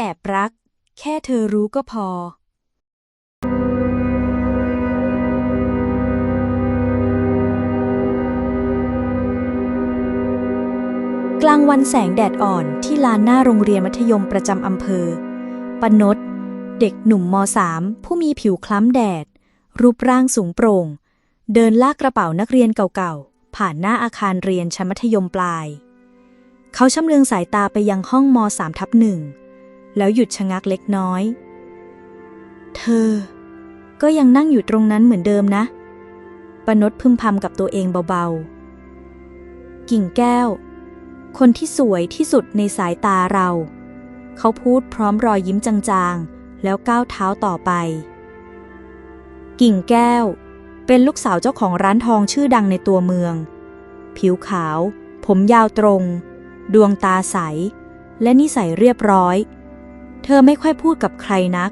แอบรัก แค่เธอรู้ก็พอ กลางวันแสงแดดอ่อนที่ลานหน้าโรงเรียนมัธยมประจำอำเภอ ปนดเด็กหนุ่มม .3 ผู้มีผิวคล้ำแดด รูปร่างสูงโปร่ง เดินลากกระเป๋านักเรียนเก่าๆ ผ่านหน้าอาคารเรียนชั้นมัธยมปลาย เขาชำเลืองสายตาไปยังห้องม .3 ทับหนึ่ง แล้วหยุดชะงักเล็กน้อย เธอ ก็ยังนั่งอยู่ตรงนั้นเหมือนเดิมนะ ปนดพึมพำกับตัวเองเบาๆ กิ่งแก้ว คนที่สวยที่สุดในสายตาเรา เขาพูดพร้อมรอยยิ้มจางๆ แล้วก้าวเท้าต่อไป กิ่งแก้ว เป็นลูกสาวเจ้าของร้านทองชื่อดังในตัวเมือง ผิวขาว ผมยาวตรง ดวงตาใส และนิสัยเรียบร้อย เธอไม่ค่อยพูดกับใครนัก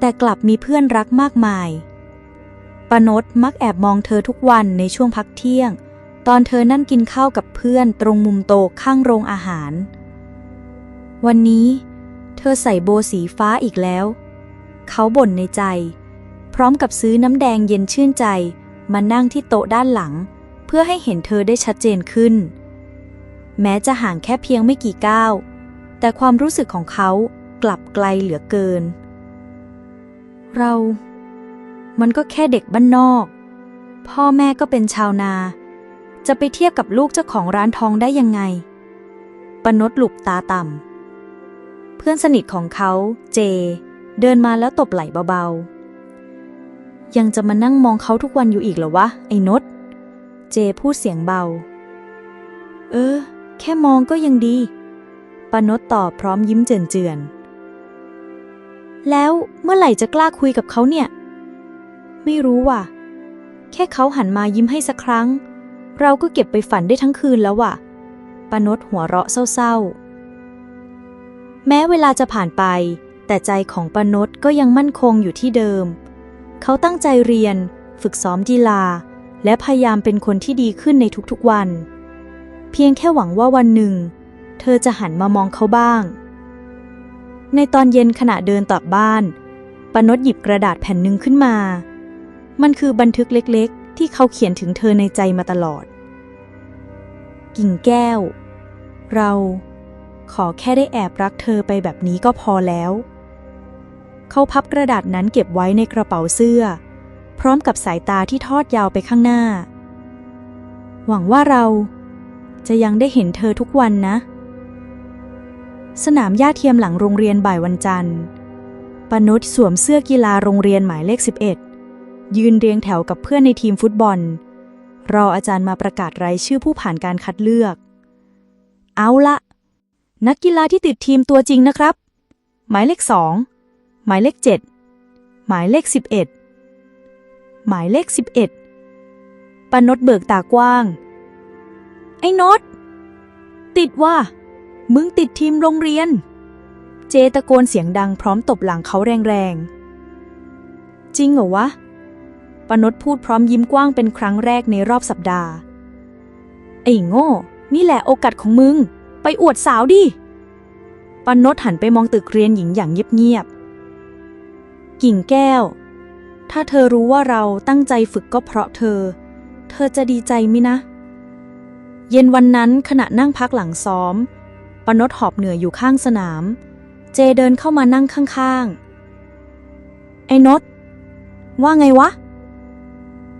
แต่กลับมีเพื่อนรักมากมาย ปนดมักแอบมองเธอทุกวันในช่วงพักเที่ยง ตอนเธอนั่งกินข้าวกับเพื่อนตรงมุมโต๊ะข้างโรงอาหาร วันนี้ เธอใส่โบสีฟ้าอีกแล้ว เขาบ่นในใจ พร้อมกับซื้อน้ำแดงเย็นชื่นใจ มานั่งที่โต๊ะด้านหลัง เพื่อให้เห็นเธอได้ชัดเจนขึ้น แม้จะห่างแค่เพียงไม่กี่ก้าวแต่ความรู้สึกของเขา กลับไกลเหลือเกิน เรา มันก็แค่เด็กบ้านนอก พ่อแม่ก็เป็นชาวนา จะไปเทียบกับลูกเจ้าของร้านทองได้ยังไง ปนดหลุบตาต่ำ เพื่อนสนิทของเขาเจ เดินมาแล้วตบไหล่เบาๆ ยังจะมานั่งมองเขาทุกวันอยู่อีกเหรอวะ ไอ้นดเจพูดเสียงเบา เออ แค่มองก็ยังดีปนดตอบพร้อมยิ้มเจือนๆ แล้วเมื่อไหร่จะกล้าคุยกับเขาเนี่ย ไม่รู้ว่ะ แค่เขาหันมายิ้มให้สักครั้ง เราก็เก็บไปฝันได้ทั้งคืนแล้วว่ะปนดหัวเราะเศร้าๆ แม้เวลาจะผ่านไป แต่ใจของปนดก็ยังมั่นคงอยู่ที่เดิม เขาตั้งใจเรียน ฝึกซ้อมกีฬา และพยายามเป็นคนที่ดีขึ้นในทุกๆวัน เพียงแค่หวังว่าวันหนึ่ง เธอจะหันมามองเขาบ้าง ในตอนเย็นขณะเดินกลับบ้านปนดหยิบกระดาษแผ่นหนึ่งขึ้นมา มันคือบันทึกเล็กๆ ที่เขาเขียนถึงเธอในใจมาตลอด กิ่งแก้ว เราขอแค่ได้แอบรักเธอไปแบบนี้ก็พอแล้ว เขาพับกระดาษนั้นเก็บไว้ในกระเป๋าเสื้อ พร้อมกับสายตาที่ทอดยาวไปข้างหน้า หวังว่าเราจะยังได้เห็นเธอทุกวันนะ สนามหญ้าเทียมหลังโรงเรียนบ่ายวันจันทร์ ปนุษสวมเสื้อกีฬาโรงเรียนหมายเลข 11 ยืนเรียงแถวกับเพื่อนในทีมฟุตบอล รออาจารย์มาประกาศรายชื่อผู้ผ่านการคัดเลือก เอาละ นักกีฬาที่ติดทีมตัวจริงนะครับ หมายเลขสองหมายเลขเจ็ดหมายเลขสิบเอ็ดหมายเลขสิบเอ็ดปานดเบิกตากว้าง ไอ้นดติดว่า มึงติดทีมโรงเรียน เจตะโกนเสียงดังพร้อมตบหลังเขาแรงๆ จริงเหรอวะ ปนดพูดพร้อมยิ้มกว้างเป็นครั้งแรกในรอบสัปดาห์ ไอ้โง่ นี่แหละโอกาสของมึง ไปอวดสาวดิปนดหันไปมองตึกเรียนหญิงอย่างเงียบๆ กิ่งแก้ว ถ้าเธอรู้ว่าเราตั้งใจฝึกก็เพราะเธอ เธอจะดีใจมินะ เย็นวันนั้นขณะนั่งพักหลังซ้อม ปนดหอบเหนื่อยอยู่ข้างสนาม เจเดินเข้ามานั่งข้างๆ ไอ้นดว่าไงวะ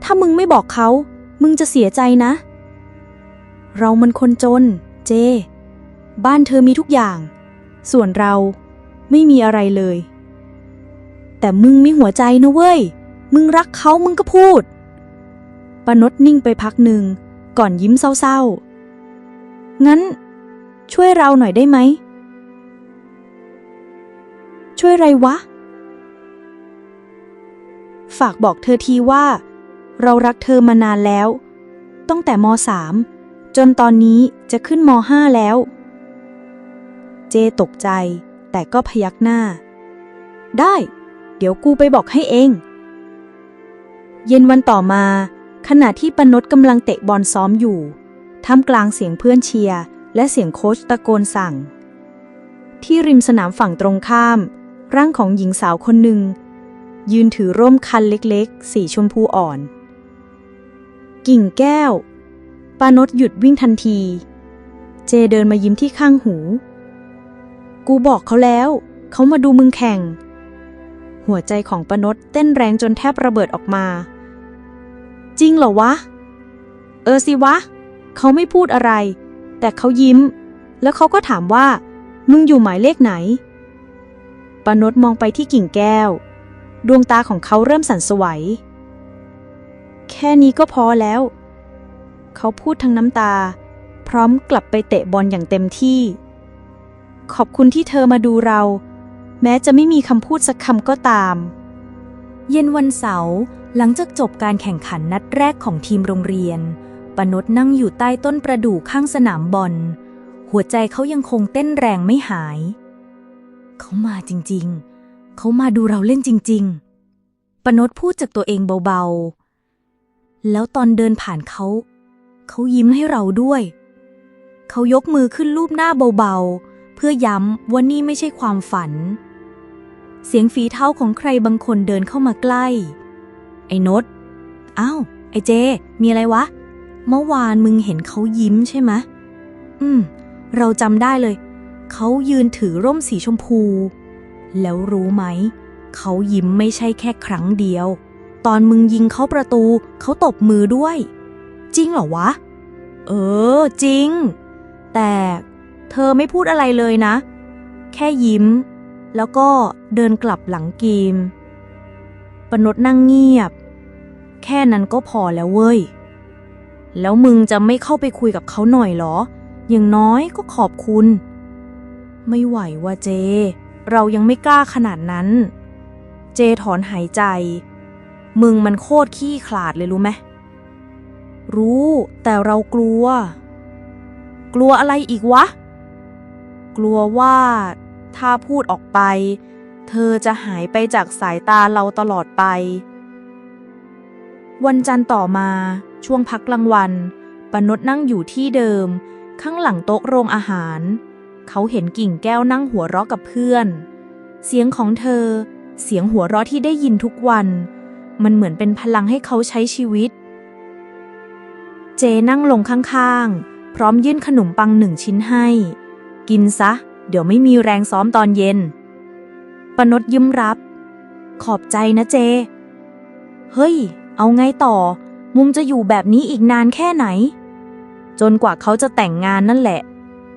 ถ้ามึงไม่บอกเขา มึงจะเสียใจนะ เรามันคนจน เจ บ้านเธอมีทุกอย่าง ส่วนเราไม่มีอะไรเลย แต่มึงมีหัวใจนะเว้ย มึงรักเขามึงก็พูดปนดนิ่งไปพักหนึ่ง ก่อนยิ้มเศร้าๆ งั้น ช่วยเราหน่อยได้ไหม ช่วยไรวะ ฝากบอกเธอทีว่า เรารักเธอมานานแล้ว ตั้งแต่ม .3 จนตอนนี้จะขึ้นม .5 แล้ว เจตกใจแต่ก็พยักหน้า ได้ เดี๋ยวกูไปบอกให้เอง เย็นวันต่อมา ขณะที่ปนดกำลังเตะบอลซ้อมอยู่ท่ามกลางเสียงเพื่อนเชียร์ และเสียงโค้ชตะโกนสั่ง ที่ริมสนามฝั่งตรงข้าม ร่างของหญิงสาวคนหนึ่ง ยืนถือร่มคันเล็กๆ สีชมพูอ่อน กิ่งแก้ว ปานดหยุดวิ่งทันที เจเดินมายิ้มที่ข้างหู กูบอกเขาแล้ว เขามาดูมึงแข่ง หัวใจของปานดเต้นแรงจนแทบระเบิดออกมา จริงเหรอวะ เออสิวะ เขาไม่พูดอะไร แต่เขายิ้ม แล้วเขาก็ถามว่า มึงอยู่หมายเลขไหนปนดมองไปที่กิ่งแก้ว ดวงตาของเขาเริ่มสั่นสวัย แค่นี้ก็พอแล้ว เขาพูดทั้งน้ำตา พร้อมกลับไปเตะบอลอย่างเต็มที่ ขอบคุณที่เธอมาดูเรา แม้จะไม่มีคำพูดสักคำก็ตาม เย็นวันเสาร์หลังจากจบการแข่งขันนัดแรกของทีมโรงเรียน ปนดนั่งอยู่ใต้ต้นประดู่ข้างสนามบอล หัวใจเขายังคงเต้นแรงไม่หาย เขามาจริงๆ เขามาดูเราเล่นจริง ๆ ปนดพูดจากตัวเองเบาๆ แล้วตอนเดินผ่านเขา เขายิ้มให้เราด้วย เขายกมือขึ้นรูปหน้าเบาๆ เพื่อย้ำว่านี่ไม่ใช่ความฝัน เสียงฝีเท้าของใครบางคนเดินเข้ามาใกล้ ไอ้นดอ้าว ไอ้เจ มีอะไรวะ เมื่อวานมึงเห็นเขายิ้มใช่ไหมอืม เราจำได้เลย เขายืนถือร่มสีชมพู แล้วรู้ไหม เขายิ้มไม่ใช่แค่ครั้งเดียว ตอนมึงยิงเขาประตู เขาตบมือด้วย จริงเหรอวะ เออ จริง แต่เธอไม่พูดอะไรเลยนะ แค่ยิ้ม แล้วก็เดินกลับหลังกีมปนดนั่งเงียบ แค่นั้นก็พอแล้วเว้ย แล้วมึงจะไม่เข้าไปคุยกับเขาหน่อยเหรอ อย่างน้อยก็ขอบคุณ ไม่ไหวว่าเจ เรายังไม่กล้าขนาดนั้น เจถอนหายใจ มึงมันโคตรขี้ขลาดเลยรู้ไหม รู้ แต่เรากลัว กลัวอะไรอีกวะ กลัวว่าถ้าพูดออกไป เธอจะหายไปจากสายตาเราตลอดไป วันจันทร์ต่อมา ช่วงพักกลางวันปนดนั่งอยู่ที่เดิม ข้างหลังโต๊ะโรงอาหาร เขาเห็นกิ่งแก้วนั่งหัวเราะกับเพื่อน เสียงของเธอ เสียงหัวเราะที่ได้ยินทุกวัน มันเหมือนเป็นพลังให้เขาใช้ชีวิต เจนั่งลงข้างๆ พร้อมยื่นขนมปังหนึ่งชิ้นให้ กินซะ เดี๋ยวไม่มีแรงซ้อมตอนเย็นปนดยิ้มรับ ขอบใจนะเจ เฮ้ย เอาไงต่อ มุมจะอยู่แบบนี้อีกนานแค่ไหน จนกว่าเขาจะแต่งงานนั่นแหละ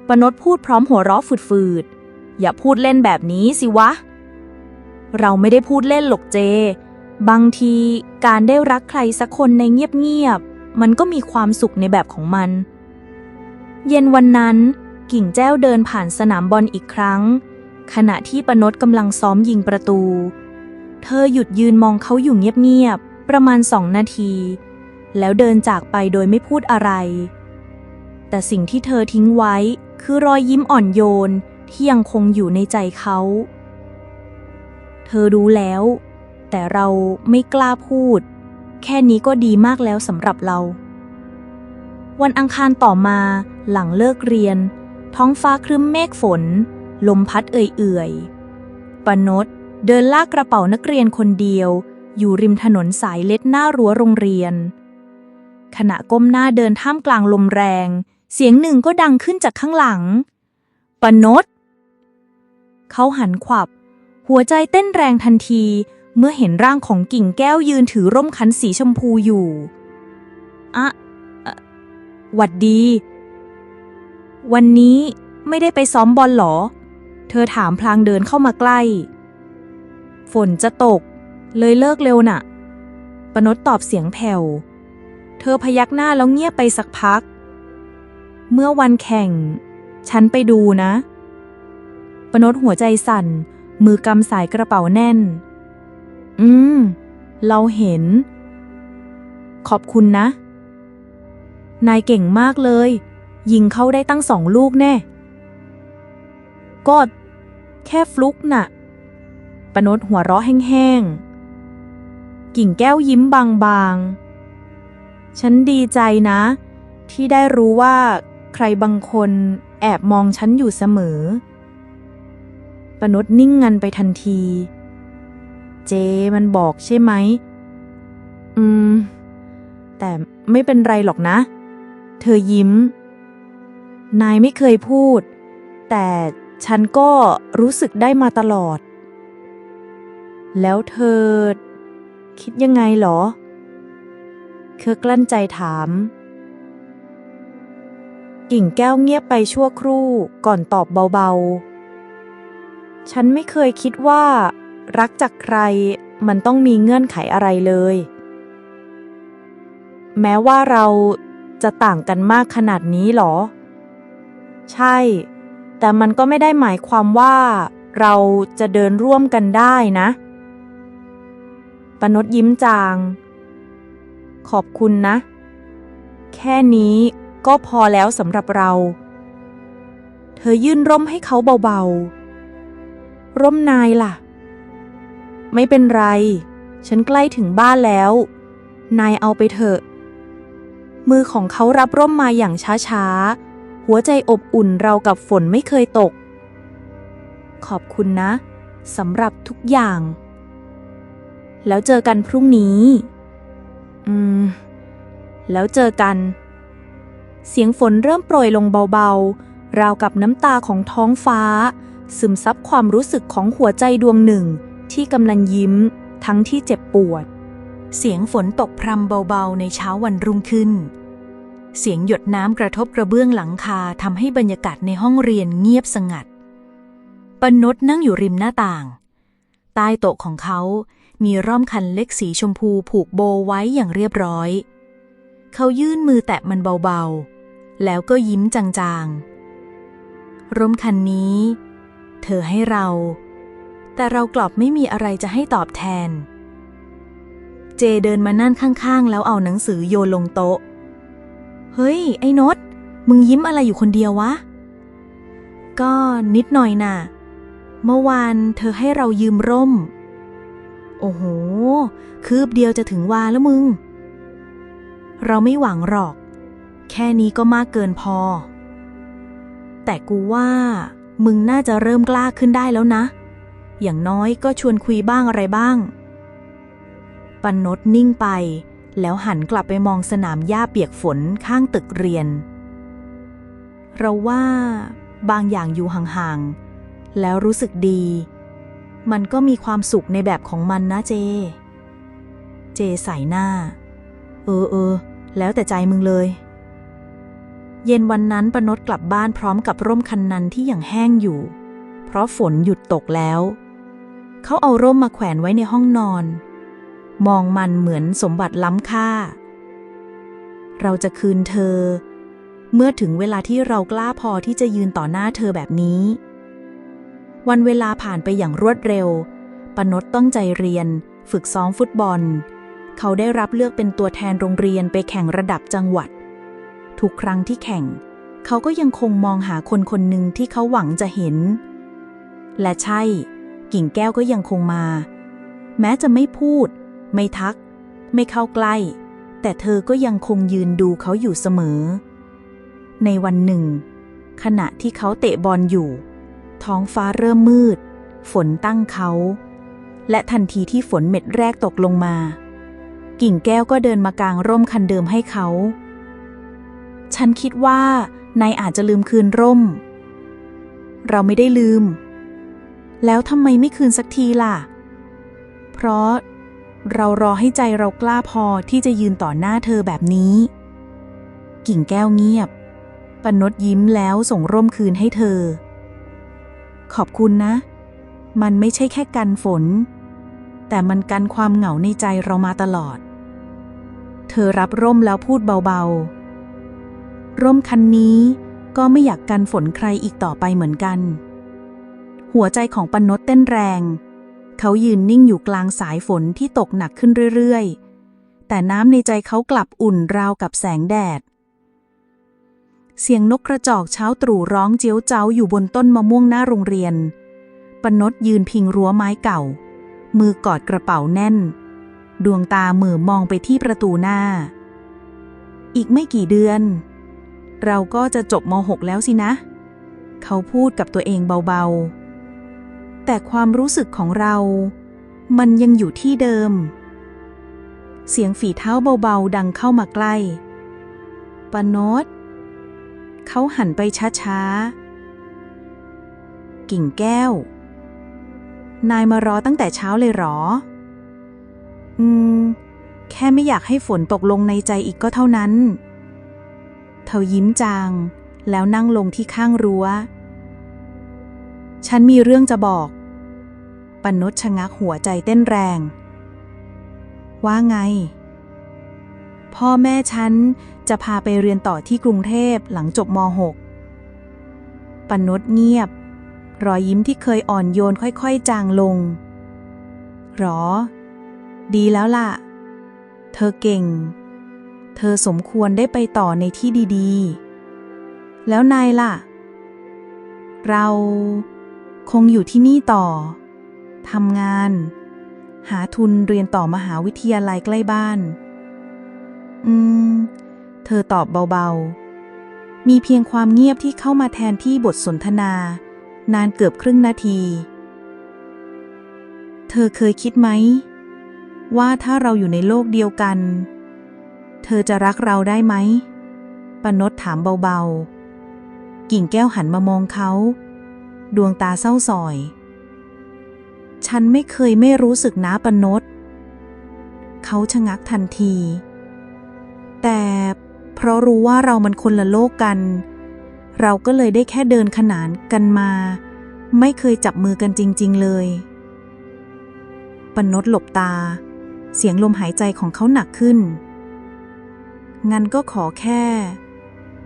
ปนดพูดพร้อมหัวเราะฝืดๆ อย่าพูดเล่นแบบนี้สิวะ เราไม่ได้พูดเล่นหรอกเจ บางทีการได้รักใครสักคนในเงียบๆ มันก็มีความสุขในแบบของมัน เย็นวันนั้นกิ่งแจ้วเดินผ่านสนามบอลอีกครั้ง ขณะที่ปนดกำลังซ้อมยิงประตู เธอหยุดยืนมองเขาอยู่เงียบๆ ประมาณสองนาที แล้วเดินจากไปโดยไม่พูดอะไร แต่สิ่งที่เธอทิ้งไว้คือรอยยิ้มอ่อนโยนที่ยังคงอยู่ในใจเขา เธอรู้แล้ว แต่เราไม่กล้าพูด แค่นี้ก็ดีมากแล้วสำหรับเรา วันอังคารต่อมาหลังเลิกเรียน ท้องฟ้าครึ้มเมฆฝน ลมพัดเอื่อยๆปนดเดินลากกระเป๋านักเรียนคนเดียว อยู่ริมถนนสายเล็ดหน้ารั้วโรงเรียน ขณะก้มหน้าเดินท่ามกลางลมแรง เสียงหนึ่งก็ดังขึ้นจากข้างหลัง ปนดเขาหันขวับ หัวใจเต้นแรงทันที เมื่อเห็นร่างของกิ่งแก้วยืนถือร่มคันสีชมพูอยู่ อะอะหวัดดี วันนี้ไม่ได้ไปซ้อมบอลหรอ เธอถามพลางเดินเข้ามาใกล้ ฝนจะตก เลยเลิกเร็วน่ะ ปนดตอบเสียงแผ่ว เธอพยักหน้าแล้วเงียบไปสักพัก เมื่อวันแข่ง ฉันไปดูนะ ปนดหัวใจสั่น มือกำสายกระเป๋าแน่น อืม เราเห็น ขอบคุณนะ นายเก่งมากเลย ยิงเข้าได้ตั้งสองลูกแน่ ก็แค่ฟลุกน่ะ ปนดหัวเราะแห้งๆ กิ่งแก้วยิ้มบางๆ ฉันดีใจนะ ที่ได้รู้ว่าใครบางคนแอบมองฉันอยู่เสมอ ปนดนิ่งงันไปทันที เจมันบอกใช่ไหม อืม แต่ไม่เป็นไรหรอกนะ เธอยิ้ม นายไม่เคยพูด แต่ฉันก็รู้สึกได้มาตลอด แล้วเธอ คิดยังไงเหรอ เธอกลั้นใจถาม กิ่งแก้วเงียบไปชั่วครู่ก่อนตอบเบาๆ ฉันไม่เคยคิดว่า รักจากใครมันต้องมีเงื่อนไขอะไรเลย แม้ว่าเราจะต่างกันมากขนาดนี้หรอ ใช่ แต่มันก็ไม่ได้หมายความว่า เราจะเดินร่วมกันได้นะ ปนดยิ้มจาง ขอบคุณนะ แค่นี้ก็พอแล้วสำหรับเรา เธอยื่นร่มให้เขาเบาๆ ร่มนายล่ะ ไม่เป็นไร ฉันใกล้ถึงบ้านแล้ว นายเอาไปเถอะ มือของเขารับร่มมาอย่างช้าๆ หัวใจอบอุ่นเรากับฝนไม่เคยตก ขอบคุณนะสำหรับทุกอย่าง แล้วเจอกันพรุ่งนี้ อืม แล้วเจอกัน เสียงฝนเริ่มโปรยลงเบาๆ ราวกับน้ำตาของท้องฟ้า ซึมซับความรู้สึกของหัวใจดวงหนึ่ง ที่กำลังยิ้ม ทั้งที่เจ็บปวด เสียงฝนตกพรำเบาๆ ในเช้าวันรุ่งขึ้น เสียงหยดน้ำกระทบกระเบื้องหลังคาทำให้บรรยากาศในห้องเรียนเงียบสงัดปนดนั่งอยู่ริมหน้าต่าง ใต้โต๊ะของเขา มีร่อมคันเล็กสีชมพูผูกโบไว้อย่างเรียบร้อย เขายื่นมือแตะมันเบาๆ แล้วก็ยิ้มจางๆ ร่มคันนี้ เธอให้เรา แต่เรากลับไม่มีอะไรจะให้ตอบแทน เจเดินมานั่นข้างๆ แล้วเอาหนังสือโยนลงโต๊ะ เฮ้ย ไอ้นดมึงยิ้มอะไรอยู่คนเดียววะ ก็นิดหน่อยน่ะ เมื่อวานเธอให้เรายืมร่ม โอ้โห คืบเดียวจะถึงวาแล้วมึง เราไม่หวังหรอก แค่นี้ก็มากเกินพอ แต่กูว่า มึงน่าจะเริ่มกล้าขึ้นได้แล้วนะ อย่างน้อยก็ชวนคุยบ้างอะไรบ้างปันนดนิ่งไป แล้วหันกลับไปมองสนามหญ้าเปียกฝนข้างตึกเรียน เราว่า บางอย่างอยู่ห่างๆ แล้วรู้สึกดี มันก็มีความสุขในแบบของมันนะเจ เจใส่หน้า เออเออ แล้วแต่ใจมึงเลย เย็นวันนั้นปนดกลับบ้านพร้อมกับร่มคันนั้นที่ยังแห้งอยู่ เพราะฝนหยุดตกแล้ว เขาเอาร่มมาแขวนไว้ในห้องนอน มองมันเหมือนสมบัติล้ำค่า เราจะคืนเธอ เมื่อถึงเวลาที่เรากล้าพอที่จะยืนต่อหน้าเธอแบบนี้ วันเวลาผ่านไปอย่างรวดเร็ว ปนดต้องใจเรียน ฝึกซ้อมฟุตบอล เขาได้รับเลือกเป็นตัวแทนโรงเรียนไปแข่งระดับจังหวัด ทุกครั้งที่แข่ง เขาก็ยังคงมองหาคนคนหนึ่งที่เขาหวังจะเห็น และใช่ กิ่งแก้วก็ยังคงมา แม้จะไม่พูด ไม่ทัก ไม่เข้าใกล้ แต่เธอก็ยังคงยืนดูเขาอยู่เสมอ ในวันหนึ่ง ขณะที่เขาเตะบอลอยู่ ท้องฟ้าเริ่มมืด ฝนตั้งเขา และทันทีที่ฝนเม็ดแรกตกลงมา กิ่งแก้วก็เดินมากางร่มคันเดิมให้เขา ฉันคิดว่านายอาจจะลืมคืนร่ม เราไม่ได้ลืม แล้วทำไมไม่คืนสักทีล่ะ เพราะเรารอให้ใจเรากล้าพอที่จะยืนต่อหน้าเธอแบบนี้ กิ่งแก้วเงียบปนดยิ้มแล้วส่งร่มคืนให้เธอ ขอบคุณนะ มันไม่ใช่แค่กันฝน แต่มันกันความเหงาในใจเรามาตลอด เธอรับร่มแล้วพูดเบาๆ ร่มคันนี้ก็ไม่อยากกันฝนใครอีกต่อไปเหมือนกัน หัวใจของปนดเต้นแรง เขายืนนิ่งอยู่กลางสายฝนที่ตกหนักขึ้นเรื่อยๆ แต่น้ำในใจเขากลับอุ่นราวกับแสงแดด เสียงนกกระจอกเช้าตรู่ร้องเจียวเจ้าอยู่บนต้นมะม่วงหน้าโรงเรียน ปนดยืนพิงรั้วไม้เก่า มือกอดกระเป๋าแน่น ดวงตาเหมือมองไปที่ประตูหน้า อีกไม่กี่เดือน เราก็จะจบม .6 แล้วสินะ เขาพูดกับตัวเองเบาๆ แต่ความรู้สึกของเรา มันยังอยู่ที่เดิม เสียงฝีเท้าเบาๆ ดังเข้ามาใกล้ ปนด เขาหันไปช้าๆ กิ่งแก้ว นายมารอตั้งแต่เช้าเลยหรอ อืม แค่ไม่อยากให้ฝนตกลงในใจอีกก็เท่านั้น เธอยิ้มจาง แล้วนั่งลงที่ข้างรั้ว ฉันมีเรื่องจะบอก ปนดชะงักหัวใจเต้นแรง ว่าไงพ่อแม่ฉัน จะพาไปเรียนต่อที่กรุงเทพหลังจบม .6 ปนดเงียบ รอยยิ้มที่เคยอ่อนโยนค่อยๆ จางลง หรอ ดีแล้วล่ะ เธอเก่ง เธอสมควรได้ไปต่อในที่ดีๆ แล้วนายล่ะ เราคงอยู่ที่นี่ต่อทำงาน หาทุนเรียนต่อมหาวิทยาลัยใกล้บ้าน อืม เธอตอบเบาๆ มีเพียงความเงียบที่เข้ามาแทนที่บทสนทนา นานเกือบครึ่งนาที เธอเคยคิดไหม ว่าถ้าเราอยู่ในโลกเดียวกัน เธอจะรักเราได้ไหมปนดถามเบาๆ กิ่งแก้วหันมามองเขา ดวงตาเศร้าสอย ฉันไม่เคยไม่รู้สึกนะปนดเขาชะงักทันที เพราะรู้ว่าเรามันคนละโลกกัน เราก็เลยได้แค่เดินขนานกันมา ไม่เคยจับมือกันจริง ๆ เลยปนดหลบตา เสียงลมหายใจของเขาหนักขึ้น งั้นก็ขอแค่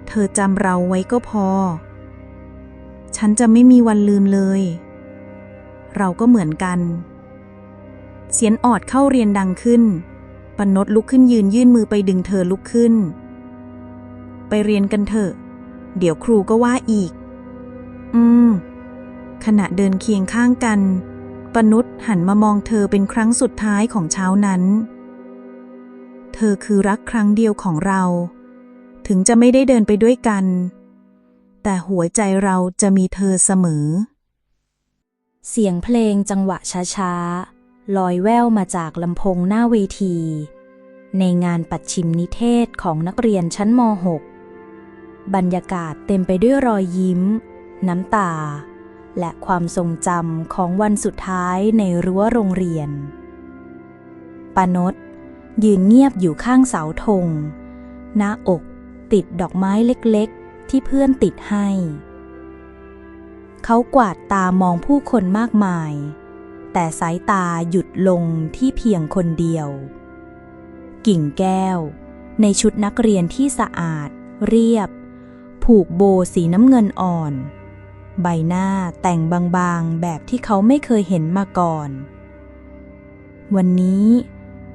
เธอจำเราไว้ก็พอ ฉันจะไม่มีวันลืมเลย เราก็เหมือนกัน เสียงออดเข้าเรียนดังขึ้นปนดลุกขึ้นยืนยื่นมือไปดึงเธอลุกขึ้น ไปเรียนกันเถอะ เดี๋ยวครูก็ว่าอีก อืม ขณะเดินเคียงข้างกัน ปนุษย์หันมามองเธอเป็นครั้งสุดท้ายของเช้านั้น เธอคือรักครั้งเดียวของเรา ถึงจะไม่ได้เดินไปด้วยกัน แต่หัวใจเราจะมีเธอเสมอ เสียงเพลงจังหวะช้าๆลอยแว่วมาจากลำโพงหน้าเวทีในงานปัดชิมนิเทศของนักเรียนชั้นม .6 บรรยากาศเต็มไปด้วยรอยยิ้ม น้ำตา และความทรงจำของวันสุดท้ายในรั้วโรงเรียนปานดยืนเงียบอยู่ข้างเสาธง หน้าอกติดดอกไม้เล็กๆ ที่เพื่อนติดให้ เขากวาดตามองผู้คนมากมาย แต่สายตาหยุดลงที่เพียงคนเดียว กิ่งแก้ว ในชุดนักเรียนที่สะอาด เรียบ ผูกโบสีน้ำเงินอ่อน ใบหน้าแต่งบางๆแบบที่เขาไม่เคยเห็นมาก่อน วันนี้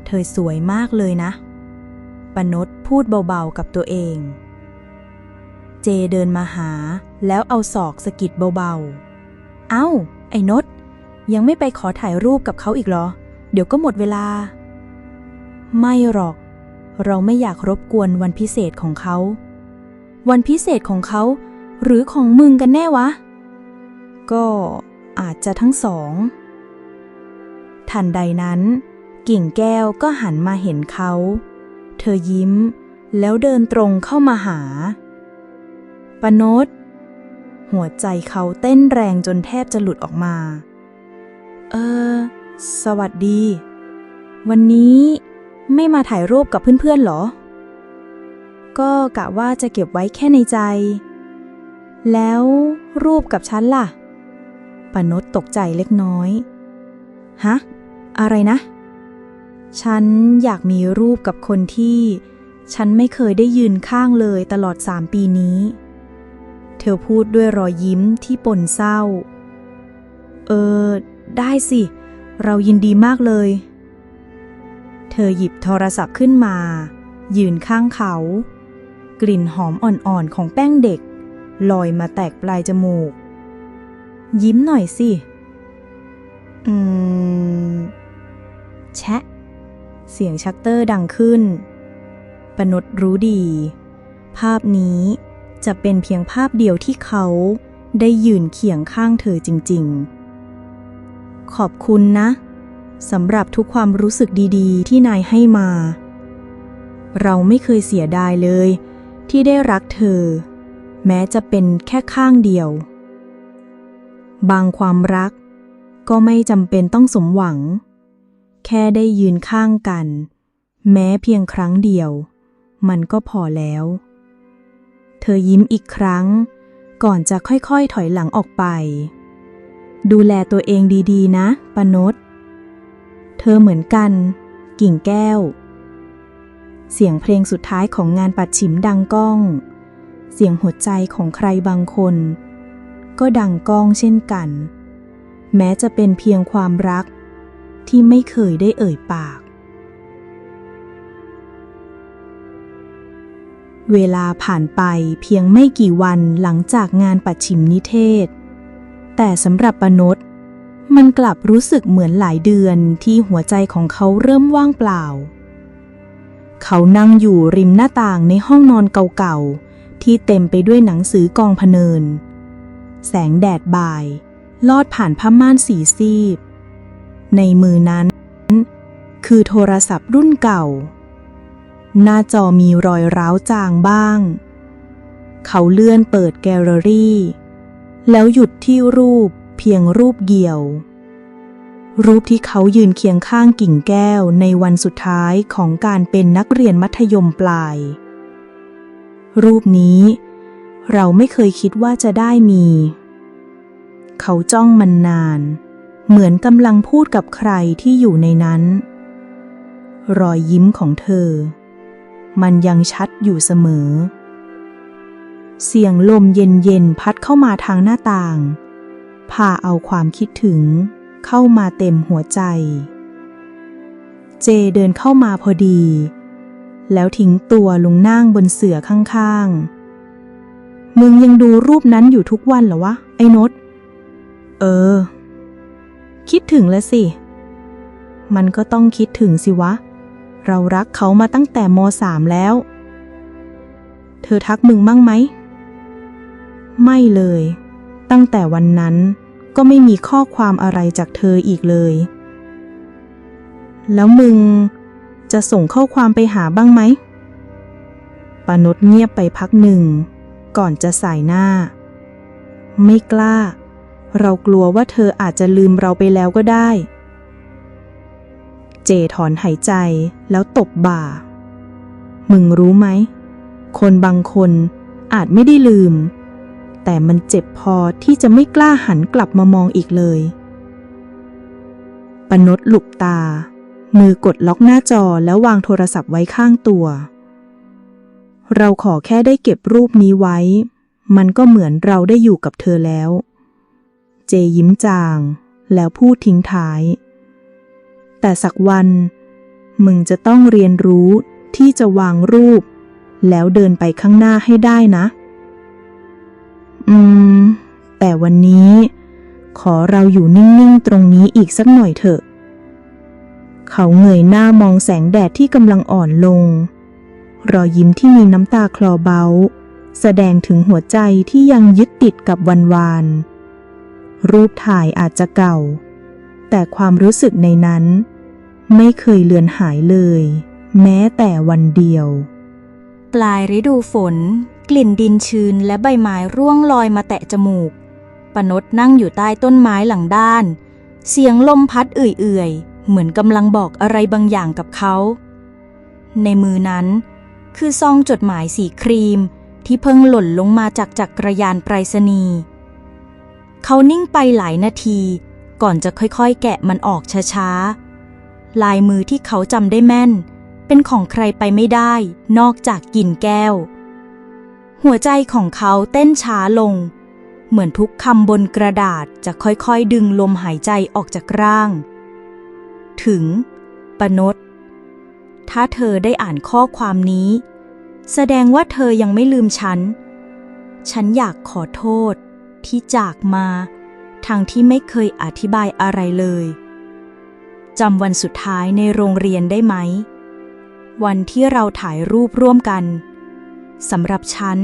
เธอสวยมากเลยนะ ปนดพูดเบาๆกับตัวเอง เจเดินมาหาแล้วเอาศอกสะกิดเบาๆ เอ้า ไอ้นดยังไม่ไปขอถ่ายรูปกับเขาอีกเหรอ เดี๋ยวก็หมดเวลา ไม่หรอก เราไม่อยากรบกวนวันพิเศษของเขา วันพิเศษของเขา หรือของมึงกันแน่วะ ก็อาจจะทั้งสอง ทันใดนั้น กิ่งแก้วก็หันมาเห็นเขา เธอยิ้ม แล้วเดินตรงเข้ามาหา ปนดหัวใจเขาเต้นแรงจนแทบจะหลุดออกมา เออ สวัสดี วันนี้ไม่มาถ่ายรูปกับเพื่อนๆหรอ ก็กะว่าจะเก็บไว้แค่ในใจ แล้วรูปกับฉันล่ะปนดตกใจเล็กน้อย ฮะ อะไรนะ ฉันอยากมีรูปกับคนที่ ฉันไม่เคยได้ยืนข้างเลยตลอดสามปีนี้ เธอพูดด้วยรอยยิ้มที่ปนเศร้า เออ ได้สิ เรายินดีมากเลย เธอหยิบโทรศัพท์ขึ้นมา ยืนข้างเขา กลิ่นหอมอ่อนๆของแป้งเด็ก ลอยมาแตกปลายจมูก ยิ้มหน่อยสิ อืม แชะ เสียงชักเตอร์ดังขึ้น ปนดรู้ดี ภาพนี้จะเป็นเพียงภาพเดียวที่เขาได้ยืนเคียงข้างเธอจริง ๆ ขอบคุณนะสำหรับทุกความรู้สึกดีๆ ที่นายให้มา เราไม่เคยเสียดายเลย ที่ได้รักเธอ แม้จะเป็นแค่ข้างเดียว บางความรักก็ไม่จำเป็นต้องสมหวัง แค่ได้ยืนข้างกัน แม้เพียงครั้งเดียว มันก็พอแล้ว เธอยิ้มอีกครั้ง ก่อนจะค่อยๆถอยหลังออกไป ดูแลตัวเองดีๆ นะปนดเธอเหมือนกัน กิ่งแก้ว เสียงเพลงสุดท้ายของงานปัดฉิมดังก้อง เสียงหัวใจของใครบางคน ก็ดังก้องเช่นกัน แม้จะเป็นเพียงความรักที่ไม่เคยได้เอ่ยปาก เวลาผ่านไปเพียงไม่กี่วันหลังจากงานปัดฉิมนิเทศ แต่สำหรับปนดมันกลับรู้สึกเหมือนหลายเดือนที่หัวใจของเขาเริ่มว่างเปล่า เขานั่งอยู่ริมหน้าต่างในห้องนอนเก่าๆ ที่เต็มไปด้วยหนังสือกองพเนิน แสงแดดบ่าย ลอดผ่านผ้าม่านสีซีบ ในมือนั้น คือโทรศัพท์รุ่นเก่า หน้าจอมีรอยร้าวจางบ้าง เขาเลื่อนเปิดแกลเลอรี่ แล้วหยุดที่รูปเพียงรูปเดียว รูปที่เขายืนเคียงข้างกิ่งแก้วในวันสุดท้ายของการเป็นนักเรียนมัธยมปลาย รูปนี้ เราไม่เคยคิดว่าจะได้มี เขาจ้องมันนาน เหมือนกำลังพูดกับใครที่อยู่ในนั้น รอยยิ้มของเธอ มันยังชัดอยู่เสมอ เสียงลมเย็นๆพัดเข้ามาทางหน้าต่าง พาเอาความคิดถึง เข้ามาเต็มหัวใจ เจเดินเข้ามาพอดี แล้วทิ้งตัวลงนั่งบนเสื่อข้างๆ มึงยังดูรูปนั้นอยู่ทุกวันเหรอวะ ไอ้นดเออ คิดถึงแล้วสิ มันก็ต้องคิดถึงสิวะ เรารักเขามาตั้งแต่มสามแล้ว เธอทักมึงมั่งไหม ไม่เลย ตั้งแต่วันนั้น ก็ไม่มีข้อความอะไรจากเธออีกเลย แล้วมึงจะส่งข้อความไปหาบ้างไหมปานดเงียบไปพักหนึ่ง ก่อนจะสายหน้า ไม่กล้า เรากลัวว่าเธออาจจะลืมเราไปแล้วก็ได้ เจถอนหายใจแล้วตบบ่า มึงรู้ไหม คนบางคนอาจไม่ได้ลืม แต่มันเจ็บพอที่จะไม่กล้าหันกลับมามองอีกเลยปนดหลุบตา มือกดล็อกหน้าจอแล้ววางโทรศัพท์ไว้ข้างตัว เราขอแค่ได้เก็บรูปนี้ไว้ มันก็เหมือนเราได้อยู่กับเธอแล้ว เจยิ้มจาง แล้วพูดทิ้งท้าย แต่สักวัน มึงจะต้องเรียนรู้ที่จะวางรูป แล้วเดินไปข้างหน้าให้ได้นะ อืม แต่วันนี้ ขอเราอยู่นิ่ง ๆ ตรงนี้อีกสักหน่อยเถอะ เขาเงยหน้ามองแสงแดดที่กำลังอ่อนลง รอยยิ้มที่มีน้ำตาคลอเบา แสดงถึงหัวใจที่ยังยึดติดกับวันวาน รูปถ่ายอาจจะเก่า แต่ความรู้สึกในนั้น ไม่เคยเลือนหายเลย แม้แต่วันเดียว ปลายฤดูฝน กลิ่นดินชื้นและใบไม้ร่วงลอยมาแตะจมูก ปนดนั่งอยู่ใต้ต้นไม้หลังด้าน เสียงลมพัดเอื่อยๆ เหมือนกำลังบอกอะไรบางอย่างกับเขา ในมือนั้น คือซองจดหมายสีครีมที่เพิ่งหล่นลงมาจากจักรยานไปรษณีย์เขานิ่งไปหลายนาทีก่อนจะค่อยๆ แกะมันออกช้าๆ ลายมือที่เขาจำได้แม่น เป็นของใครไปไม่ได้ นอกจากกินแก้ว หัวใจของเขาเต้นช้าลง เหมือนทุกคำบนกระดาษจะค่อยๆ ดึงลมหายใจออกจากร่าง ถึง ปนดถ้าเธอได้อ่านข้อความนี้ แสดงว่าเธอยังไม่ลืมฉัน ฉันอยากขอโทษที่จากมาทางที่ไม่เคยอธิบายอะไรเลยจำวันสุดท้ายในโรงเรียนได้ไหม วันที่เราถ่ายรูปร่วมกัน สำหรับฉัน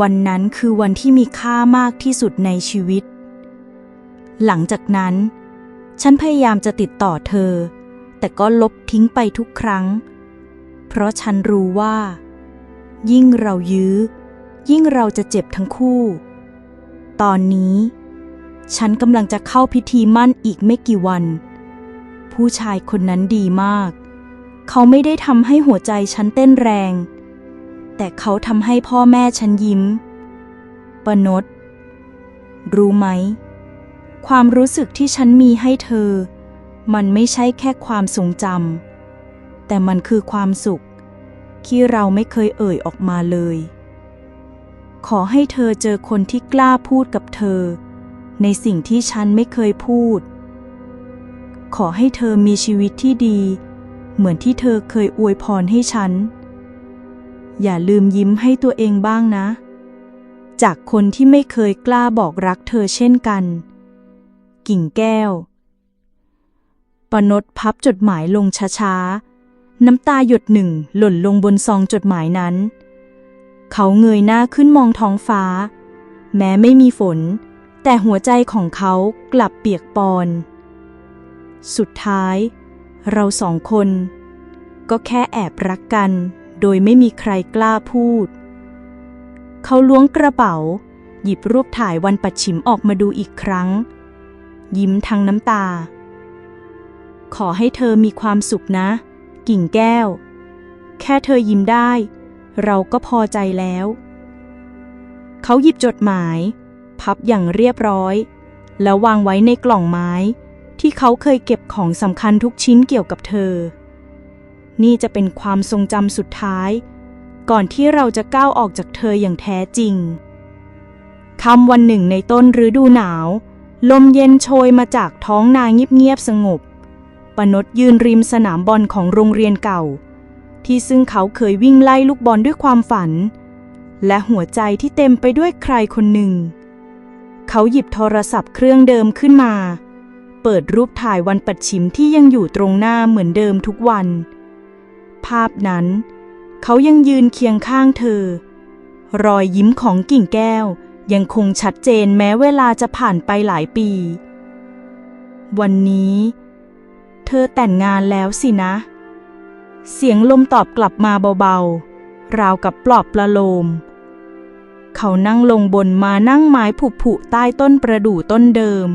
วันนั้นคือวันที่มีค่ามากที่สุดในชีวิต หลังจากนั้น ฉันพยายามจะติดต่อเธอ แต่ก็ลบทิ้งไปทุกครั้ง เพราะฉันรู้ว่า ยิ่งเรายื้อ ยิ่งเราจะเจ็บทั้งคู่ ตอนนี้ ฉันกำลังจะเข้าพิธีมั่นอีกไม่กี่วัน ผู้ชายคนนั้นดีมาก เขาไม่ได้ทำให้หัวใจฉันเต้นแรง แต่เขาทำให้พ่อแม่ฉันยิ้ม ปนดรู้ไหม ความรู้สึกที่ฉันมีให้เธอ มันไม่ใช่แค่ความทรงจำแต่มันคือความสุข ที่เราไม่เคยเอ่ยออกมาเลย ขอให้เธอเจอคนที่กล้าพูดกับเธอ ในสิ่งที่ฉันไม่เคยพูด ขอให้เธอมีชีวิตที่ดี เหมือนที่เธอเคยอวยพรให้ฉัน อย่าลืมยิ้มให้ตัวเองบ้างนะ จากคนที่ไม่เคยกล้าบอกรักเธอเช่นกัน กิ่งแก้ว ปนดพับจดหมายลงช้าๆ น้ำตาหยดหนึ่งหล่นลงบนซองจดหมายนั้น เขาเงยหน้าขึ้นมองท้องฟ้า แม้ไม่มีฝน แต่หัวใจของเขากลับเปียกปอน สุดท้าย เราสองคน ก็แค่แอบรักกัน โดยไม่มีใครกล้าพูด เขาล้วงกระเป๋า หยิบรูปถ่ายวันปัดฉิมออกมาดูอีกครั้ง ยิ้มทั้งน้ำตา ขอให้เธอมีความสุขนะ กิ่งแก้ว แค่เธอยิ้มได้ เราก็พอใจแล้ว เขาหยิบจดหมาย พับอย่างเรียบร้อย แล้ววางไว้ในกล่องไม้ ที่เขาเคยเก็บของสำคัญทุกชิ้นเกี่ยวกับเธอ นี่จะเป็นความทรงจำสุดท้าย ก่อนที่เราจะก้าวออกจากเธออย่างแท้จริงคำวันหนึ่งในต้นฤดูหนาว ลมเย็นโชยมาจากท้องนาเงียบๆสงบ ปนดยืนริมสนามบอลของโรงเรียนเก่า ที่ซึ่งเขาเคยวิ่งไล่ลูกบอลด้วยความฝัน และหัวใจที่เต็มไปด้วยใครคนหนึ่ง เขาหยิบโทรศัพท์เครื่องเดิมขึ้นมา เปิดรูปถ่ายวันปัดฉิมที่ยังอยู่ตรงหน้าเหมือนเดิมทุกวัน ภาพนั้น เขายังยืนเคียงข้างเธอ รอยยิ้มของกิ่งแก้วยังคงชัดเจนแม้เวลาจะผ่านไปหลายปี วันนี้ เธอแต่งงานแล้วสินะ เสียงลมตอบกลับมาเบาๆ ราวกับปลอบประโลม เขานั่งลงบนมานั่งไม้ผุผุใต้ต้นประดู่ต้นเดิม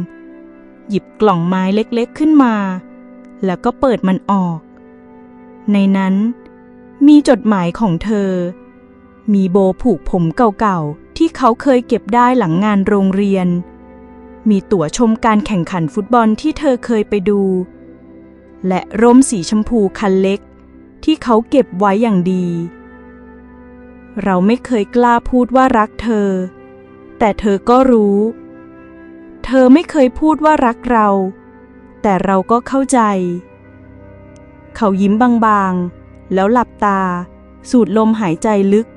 หยิบกล่องไม้เล็กๆขึ้นมา แล้วก็เปิดมันออก ในนั้นมีจดหมายของเธอ มีโบผูกผมเก่าๆ ที่เขาเคยเก็บได้หลังงานโรงเรียน มีตั๋วชมการแข่งขันฟุตบอลที่เธอเคยไปดู และร่มสีชมพูคันเล็ก ที่เขาเก็บไว้อย่างดี เราไม่เคยกล้าพูดว่ารักเธอ แต่เธอก็รู้ เธอไม่เคยพูดว่ารักเรา แต่เราก็เข้าใจ เขายิ้มบางๆ แล้วหลับตา สูดลมหายใจลึก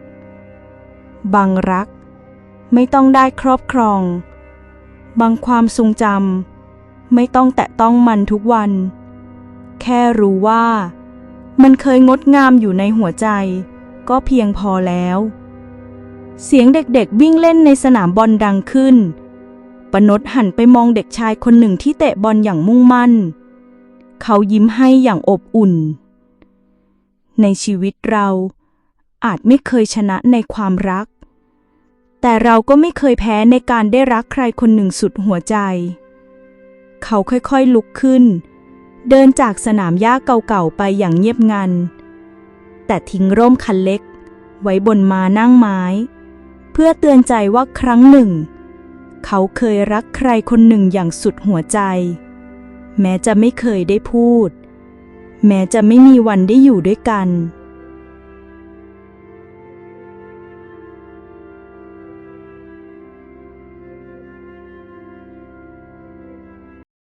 บางรัก ไม่ต้องได้ครอบครอง บางความทรงจำไม่ต้องแตะต้องมันทุกวัน แค่รู้ว่า มันเคยงดงามอยู่ในหัวใจ ก็เพียงพอแล้ว เสียงเด็กๆวิ่งเล่นในสนามบอลดังขึ้นปนดหันไปมองเด็กชายคนหนึ่งที่เตะบอลอย่างมุ่งมั่น เขายิ้มให้อย่างอบอุ่น ในชีวิตเราอาจไม่เคยชนะในความรัก แต่เราก็ไม่เคยแพ้ในการได้รักใครคนหนึ่งสุดหัวใจ เขาค่อยๆลุกขึ้น เดินจากสนามหญ้าเก่าๆไปอย่างเงียบงัน แต่ทิ้งร่มคันเล็ก ไว้บนมานั่งไม้ เพื่อเตือนใจว่าครั้งหนึ่ง เขาเคยรักใครคนหนึ่งอย่างสุดหัวใจ แม้จะไม่เคยได้พูด แม้จะไม่มีวันได้อยู่ด้วยกัน